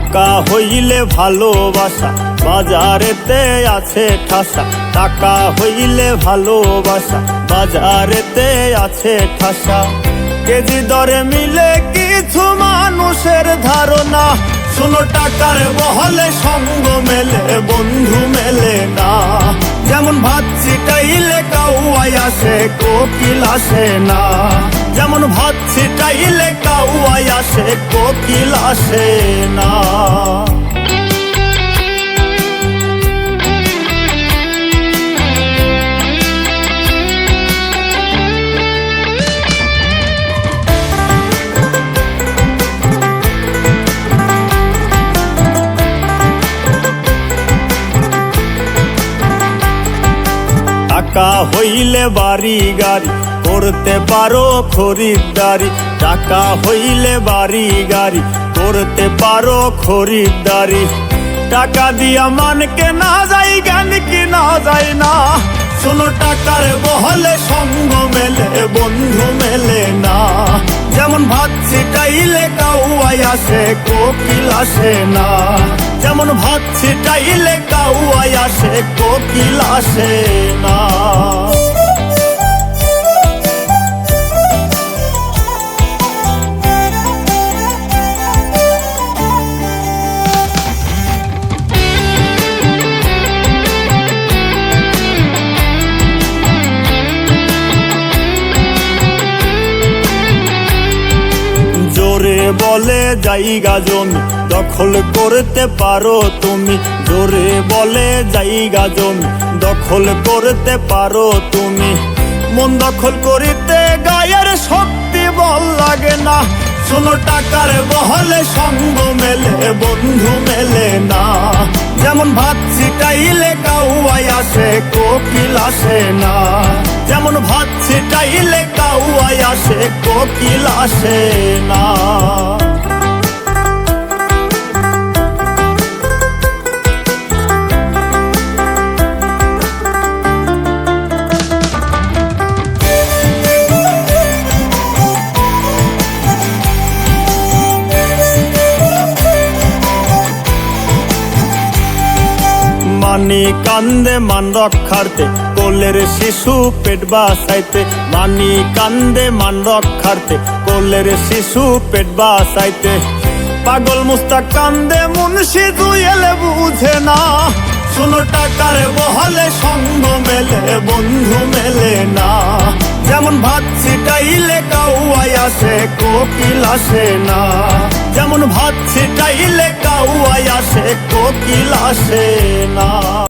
টাকা হইলে ভালোবাসা, বাজারেতে আছে ঠাসা। টাকা হইলে ভালোবাসা, বাজারেতে আছে ঠাসা। কেজি দরে মিলে কিছু মানুষের ধারণা। শোনো টাকার বহলে সঙ্গ মেলে, বন্ধু মেলে না। যেমন ভাত ছিটাইলে কাউয়াই আসে, কোকিল আসে না। যেমন ভাত ছিটাইলে কাউয়াই আসে কোকিল আসে না। টাকা হইলে বাড়ি গাড়ি করতে পারো খরিদ্দারি। টাকা হইলে বাড়ি গাড়ি করতে পারো খরিদ্দারি। টাকা দিয়া মানকে না যাই জ্ঞান কি না যায় না। শোনো, টাকার বহলে সঙ্গ মেলে, বন্ধু মেলে না। যেমন ভাত ছিটাইলে কাউয়াই আসে, কোকিল আসে না। যেমন ভাত ছিটাইলে কাউয়াই আসে কোকিল আসে না। বলে জায়গা জমি, দখল করতে পারো তুমি। জোরে বলে জায়গা জমি, দখল করতে পারো তুমি। মন দখল করিতে গায়ের শক্তি বল লাগে না। শোনো টাকার বহলে সঙ্গ মেলে, বন্ধু মেলে না। যেমন ভাত ছিটাইলে কাউয়াই আসে, কোকিল আসে না। ছিটাইলে কাউয়াই আসে কোকিল আসে না। মানি কান্দে, মান রক্ষার্থে। কোলের শিশু পেট বাসাইতে মানি কান্দে, মান রক্ষার্থে। কোলের শিশু পেট বাসাইতে পাগল মুস্তাক কান্দে, মুন্সি দুয়েলে বুঝে না। শোনো টাকার বহলে সঙ্গ মেলে, বন্ধু মেলে না। যেমন ভাত ছিটাইলে কাউয়াই আসে, কোকিল আসে না। যেমন ভাত কোকিল আসে না।